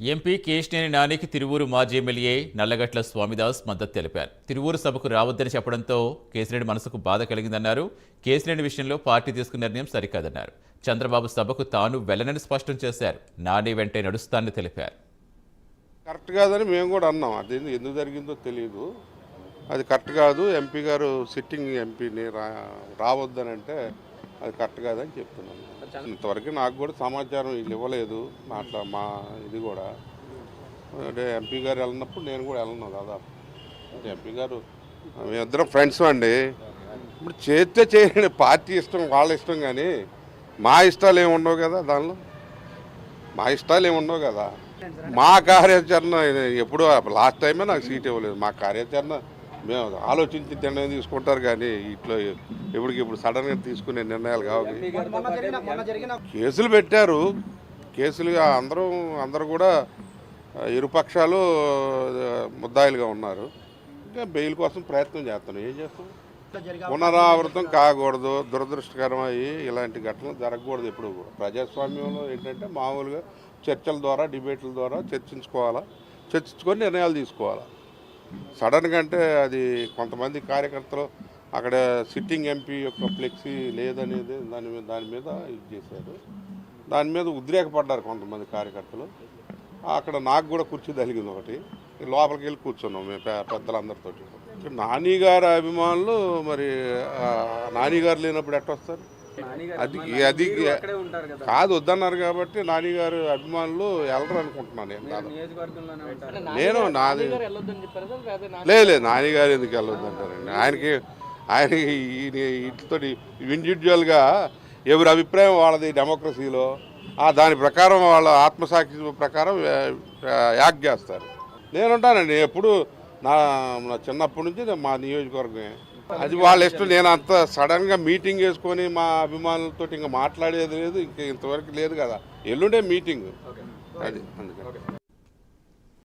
MP Kesineni నానికి తిరువూరు మాజీ MLA Nallagatla Swamidas మద్దతు తెలిపారు. తిరువూరు సభకు రావద్దని చెప్పడంతో కేసినేని మనసుకు బాధ కలిగిందన్నారు. కేసినేని విషయంలో పార్టీ తీసుకున్న నిర్ణయం సరికాదన్నారు. చంద్రబాబు సభకు తాను వెళ్ళనని స్పష్టం చేశారు. నాని వెంటే నడుస్తానని తెలిపారు. కరెక్ట్ కాదని మేము కూడా అన్నాం. అది ఎందుకు జరిగిందో తెలియదు అది కరెక్ట్ కాదు. ఎంపీ గారు సిట్టింగ్ ఎంపీని రా రావద్దని అంటే అది కరెక్ట్ కాదని చెప్తున్నాను. ఇంతవరకు నాకు కూడా సమాచారం వీళ్ళు ఇవ్వలేదు అట్లా మా ఇది కూడా. అంటే ఎంపీ గారు వెళ్ళినప్పుడు నేను కూడా వెళ్ళను దాదాపు. అంటే ఎంపీ గారు మేమిద్దరం ఫ్రెండ్స్ అండి. ఇప్పుడు చేస్తే చేయండి పార్టీ ఇష్టం వాళ్ళ ఇష్టం కానీ మా ఇష్టాలు ఏమి ఉండవు కదా దానిలో? మా ఇష్టాలు ఏమి ఉండవు కదా? మా కార్యాచరణ ఎప్పుడు లాస్ట్ టైమే నాకు సీట్ ఇవ్వలేదు. మా కార్యాచరణ మేము ఆలోచించి నిర్ణయం తీసుకుంటారు కానీ ఇట్లా ఎప్పటికి ఇప్పుడు సడన్గా తీసుకునే నిర్ణయాలు కావాలి కేసులు పెట్టారు. కేసులుగా అందరూ అందరూ కూడా ఇరుపక్షాలు ముద్దాయిలుగా ఉన్నారు. ఇంకా బెయిల్ కోసం ప్రయత్నం చేస్తున్నాం. ఏం చేస్తాం పునరావృతం కాకూడదు. దురదృష్టకరం అయ్యి ఇలాంటి ఘటనలు జరగకూడదు ఎప్పుడు కూడా. ప్రజాస్వామ్యంలో ఏంటంటే మామూలుగా చర్చల ద్వారా డిబేట్ల ద్వారా చర్చించుకోవాలా? చర్చించుకొని నిర్ణయాలు తీసుకోవాలా? సడన్గా అంటే అది కొంతమంది కార్యకర్తలు అక్కడ సిట్టింగ్ ఎంపీ యొక్క ఫ్లెక్సీ లేదనేది దాని మీద దాని మీద ఇది చేశారు. దాని మీద ఉద్రేకపడ్డారు కొంతమంది కార్యకర్తలు. అక్కడ నాకు కూడా కుర్చీ తగిలింది ఒకటి. లోపలికి వెళ్ళి కూర్చున్నాం మేము పెద్దలందరితో పెద్దలందరితోటి. నాని గారి అభిమానులు మరి ఆ, నాని గారు లేనప్పుడు ఎట్టొస్తారు? అది అది కదా. కాదు వద్దన్నారు కాబట్టి నాని గారు అభిమానులు వెళ్ళరు అనుకుంటున్నాను నేను ఉంటారు. నేను నాది లేదా నాని గారు ఎందుకు వెళ్ళొద్దు అంటారండి ఆయనకి ఆయనకి వీటితో ఇండివిజువల్గా ఎవరి అభిప్రాయం వాళ్ళది డెమోక్రసీలో ఆ దాని ప్రకారం వాళ్ళ ఆత్మసాక్షి ప్రకారం యాక్ట్ చేస్తారు. నేనుంటానండి ఎప్పుడు నా నా చిన్నప్పటి నుంచి మా నియోజకవర్గమే. అది వాళ్ళ ఇష్టం. నేను అంత సడన్గా మీటింగ్ వేసుకొని మా అభిమానులతో ఇంకా మాట్లాడేది లేదు ఇంకా ఇంతవరకు లేదు కదా. ఎల్లుండే మీటింగ్ అది అందుకని.